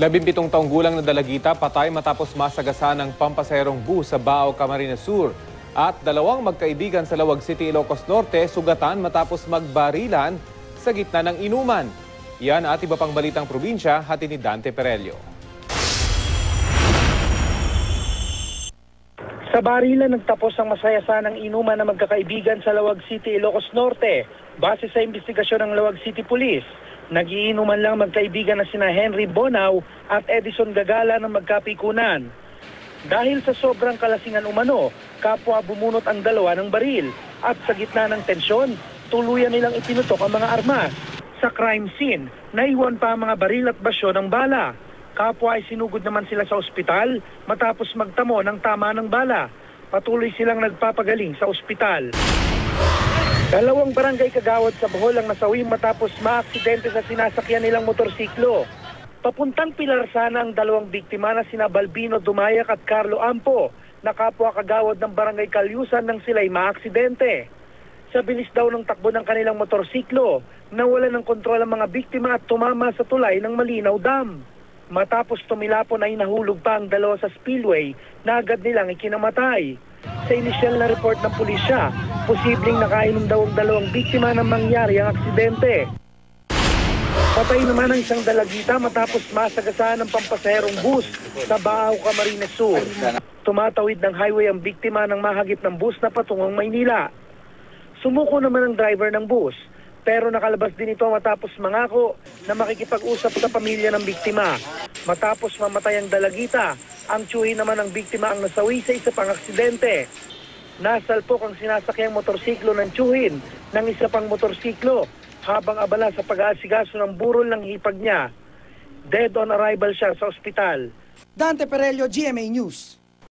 Labimpitong taong gulang na dalagita patay matapos masagasa ng pampaserong bus sa Bao, Camarines Sur. At dalawang magkaibigan sa Lawag City, Ilocos Norte sugatan matapos magbarilan sa gitna ng inuman. Yan at iba pang balitang probinsya, hati ni Dante Perello. Sa barilan nagtapos ang masayasanang inuman ng magkakaibigan sa Lawag City, Ilocos Norte. Base sa investigasyon ng Lawag City Police, nagiinuman lang magkaibigan na sina Henry Bonaw at Edison Gagala ng magkapikunan. Dahil sa sobrang kalasingan umano, kapwa bumunot ang dalawa ng baril at sa gitna ng tensyon, tuluyan nilang itinutok ang mga armas. Sa crime scene, naiwan pa ang mga baril at basyo ng bala. Kapwa ay sinugod naman sila sa ospital matapos magtamo ng tama ng bala. Patuloy silang nagpapagaling sa ospital. Dalawang barangay kagawad sa Bohol ang nasawi matapos maaksidente sa sinasakyan nilang motorsiklo. Papuntang Pilar sana ang dalawang biktima na sina Balbino Dumayak at Carlo Ampo na kapwa kagawad ng barangay Kalyusan nang sila'y maaksidente. Sa bilis daw ng takbo ng kanilang motorsiklo, nawala ng kontrol ang mga biktima at tumama sa tulay ng Malinaw Dam. Matapos tumilapon ay nahulog pa ang dalawa sa spillway na agad nilang ikinamatay. Sa inisyal na report ng pulisya, posibleng nakainom daw ang dalawang biktima ng mangyari ang aksidente. Patay naman ang isang dalagita matapos masagasaan ng pampaserong bus sa Baaw, Camarines Sur. Tumatawid ng highway ang biktima ng mahagip ng bus na patungong Maynila. Sumuko naman ang driver ng bus, pero nakalabas din ito matapos mangako na makikipag-usap sa pamilya ng biktima. Matapos mamatay ang dalagita, ang tsuhi naman ng biktima ang nasawi sa isa pang aksidente. Nasalpok ang sinasakyang motorsiklo ng tsuhin ng isa pang motorsiklo habang abala sa pag-aasigaso ng burol ng hipag niya. Dead on arrival siya sa ospital. Dante Perello, GMA News.